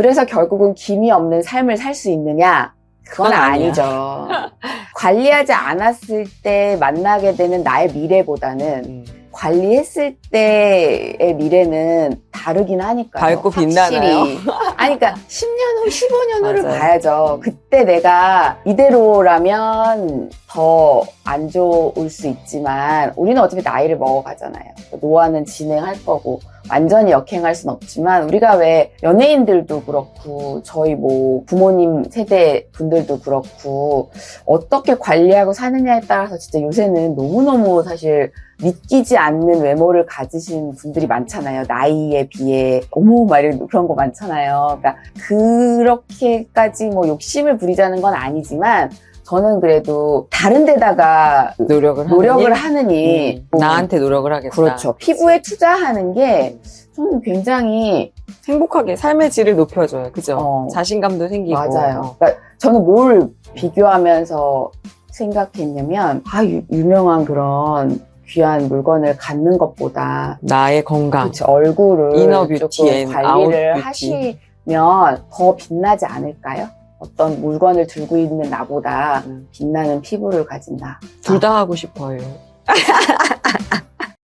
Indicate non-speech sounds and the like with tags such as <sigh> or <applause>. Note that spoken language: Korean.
그래서 결국은 김이 없는 삶을 살 수 있느냐? 그건 그건. 아니죠. <laughs> 관리하지 않았을 때 만나게 되는 나의 미래보다는 음. 관리했을 때의 미래는 다르긴 하니까요. 밝고 빛나나요? 확실히. <laughs> 아니, 그러니까 10년 후, 15년 후를. 봐야죠. 그때 내가 이대로라면 더 안 좋을 수 있지만 우리는 어차피 나이를 먹어가잖아요. 노화는 진행할 거고 완전히 역행할 순 없지만 우리가 왜 연예인들도 그렇고 저희 뭐 부모님 세대 분들도 그렇고 어떻게 관리하고 사느냐에 따라서 진짜 요새는 너무너무 사실 믿기지 않는 외모를 가지신 분들이 많잖아요. 나이에 비해. 어머, 막 이런 그런 거 많잖아요. 그러니까 그렇게까지 뭐 욕심을 부리자는 건 아니지만 저는 그래도 다른 데다가 노력을 노력을 하느니? 하느니 음, 뭐 나한테 노력을 하겠다. 그렇죠. 피부에 투자하는 게 저는 굉장히 행복하게 삶의 질을 높여줘요. 그죠? 어. 자신감도 생기고. 맞아요. 그러니까 저는 뭘 비교하면서 생각했냐면 아 유, 유명한 그런 귀한 물건을 갖는 것보다 나의 건강. 그치, 얼굴을 이너 뷰티 조금 관리를 뷰티. 하시면 더 빛나지 않을까요? 어떤 물건을 들고 있는 나보다 음. 빛나는 피부를 가진 나. 둘다 하고 싶어요. <laughs>